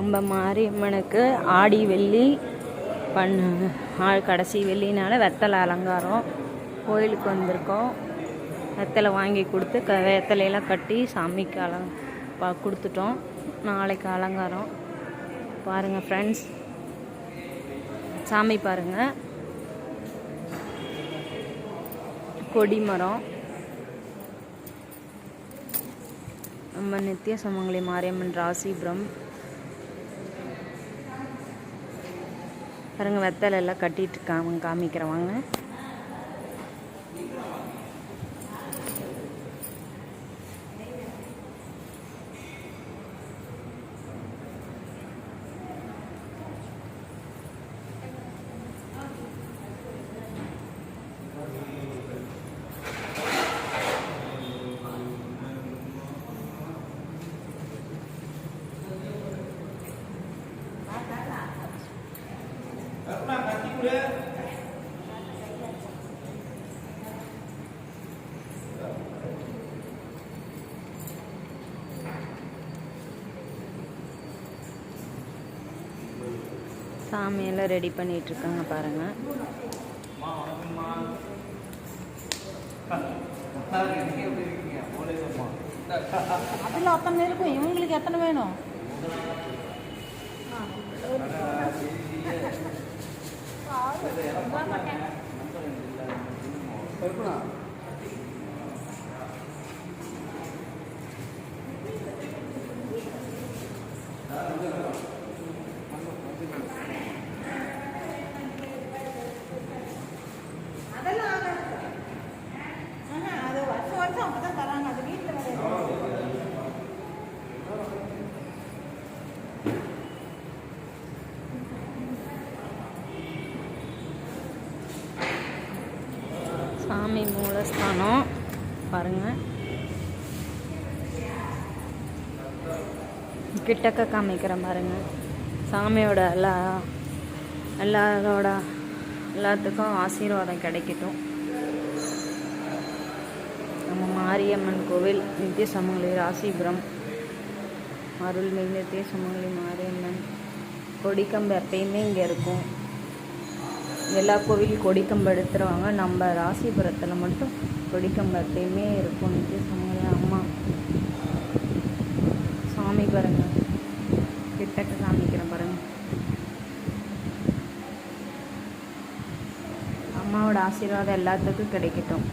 நம்ம மாரியம்மனுக்கு ஆடி வெள்ளி பண்ண ஆ- கடைசி வெள்ளினால வெத்தலை அலங்காரம். கோயிலுக்கு வந்திருக்கோம். வெத்தலை வாங்கி கொடுத்து க வெத்தலையெல்லாம் கட்டி சாமிக்கு அலங் பா கொடுத்துட்டோம். நாளைக்கு அலங்காரம். பாருங்கள் ஃப்ரெண்ட்ஸ் சாமி பாருங்கள் கொடிமரம். நம்ம நித்திய சமங்கலி மாரியம்மன் ராசிபுரம். பாருங்க வெத்தலை எல்லாம் கட்டிட்டு காமி காமிக்கிறவாங்க சாமியெல்லாம் ரெடி பண்ணிட்டு இருக்காங்க? பாருங்க அதில் அத்தனை இருக்கும் இவங்களுக்கு எத்தனை வேணும்? அதெல்லாம் சாமி மூலஸ்தானம். பாருங்கள் கிட்டக்க காமிக்கிறேன் பாருங்க. சாமியோட எல்லா எல்லாரோட எல்லாத்துக்கும் ஆசீர்வாதம் கிடைக்கட்டும். நம்ம மாரியம்மன் கோவில் நித்திய சமங்கலி ராசிபுரம் அருள்மிகு நித்திய சமங்கலி மாரியம்மன் கொடிக்கம்பு எப்பயுமே இங்கே இருக்கும். எல்லா கோவிலும் கொடிக்கம்பு எடுத்துருவாங்க நம்ம ராசிபுரத்தில் மட்டும் கொடிக்கம்பு எப்பயுமே இருக்கும் நித்திய அம்மா. சாமி பாருங்க. கிட்டக்க காமிக்கிறேன் பாருங்க. அம்மாவோட ஆசீர்வாதம் எல்லாத்துக்கும் கிடைக்கட்டும்.